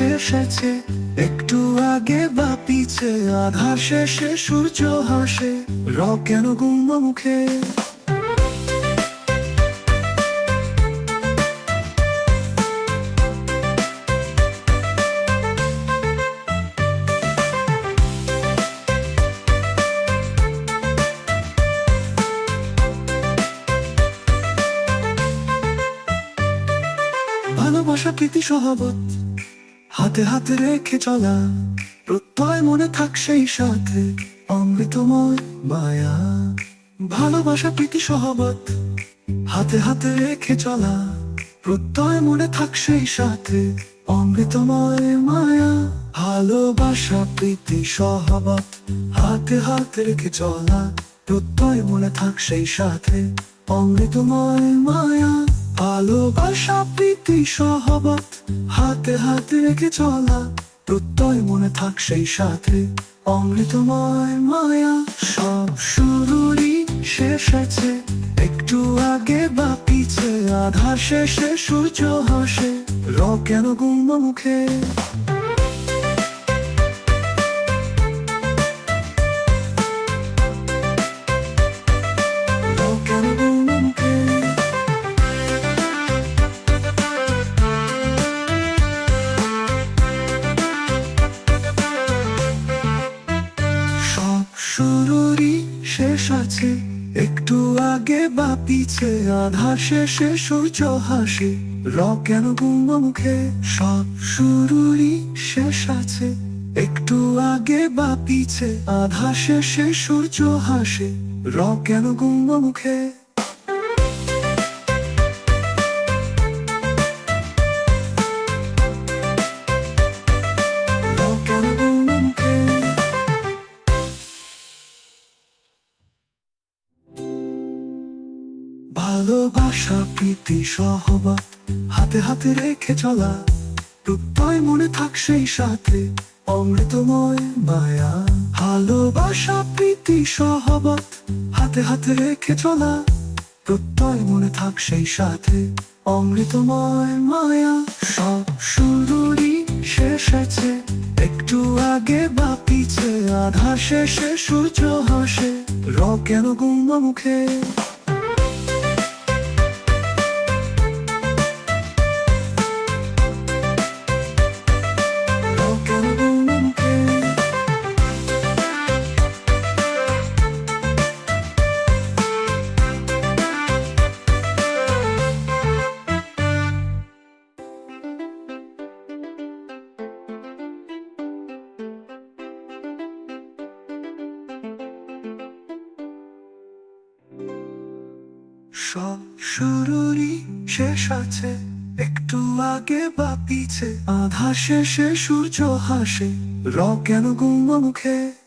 আছে। একটু আগে বা পিছে আধার শেষে সূর্য হাসে। র কেন গুম মুখে? ভালোবাসা, প্রীতি, সহবত। হাতে হাতে রেখে চলা, প্রত্যয় মনে থাক সেই সাথে, অমৃতময় মায়া। ভালোবাসা, প্রীতি, সহবত, হাতে হাতে রেখে চলা, প্রত্যয় মনে থাক সেই সাথে, অমৃতময় মায়া। ভালোবাসা, প্রীতি, সহবত, হাতে হাতে রেখে চলা, প্রত্যয় মনে থাক সেই সাথে, অমৃতময় মায়া। ভালোবাসা, প্রীতি সহবত। হাতে হাতে রেখে চলা, প্রত্যয় মনে থাক সেই সাথে। অমৃতময় মায়া, সব শুরুরই শেষ আছে একটু আগে বা পিছে, আধার শেষে সূর্য হাসে র কেন গুম মুখে? আছে একটু আগে বা পিছে আধা শেষে সূর্য হাসে। র কেন গুম মুখে? সব শুরুরই শেষ আছে। একটু আগে বা পিছে আধা শেষে সূর্য হাসে। র কেন গুম মুখে? ভালোবাসা, প্রীতি সহবত হাতে হাতে রেখে চলা। প্রত্যয় মনে থাক সেই সাথে, অমৃতময় মায়া। ভালোবাসা, প্রীতি সহবত হাতে হাতে রেখে চলা। প্রত্যয় মনে থাক সেই সাথে, অমৃতময় মায়া। সব শুরুরই শেষ আছে একটু আগে বা পিছে আধার শেষে সূর্য হাসে। র কেন গুম মুখে? সব শুরুরই শেষ আছে। একটু আগে বা পিছে, আধা শেষে সূর্য হাসে র কেন গুম মুখে?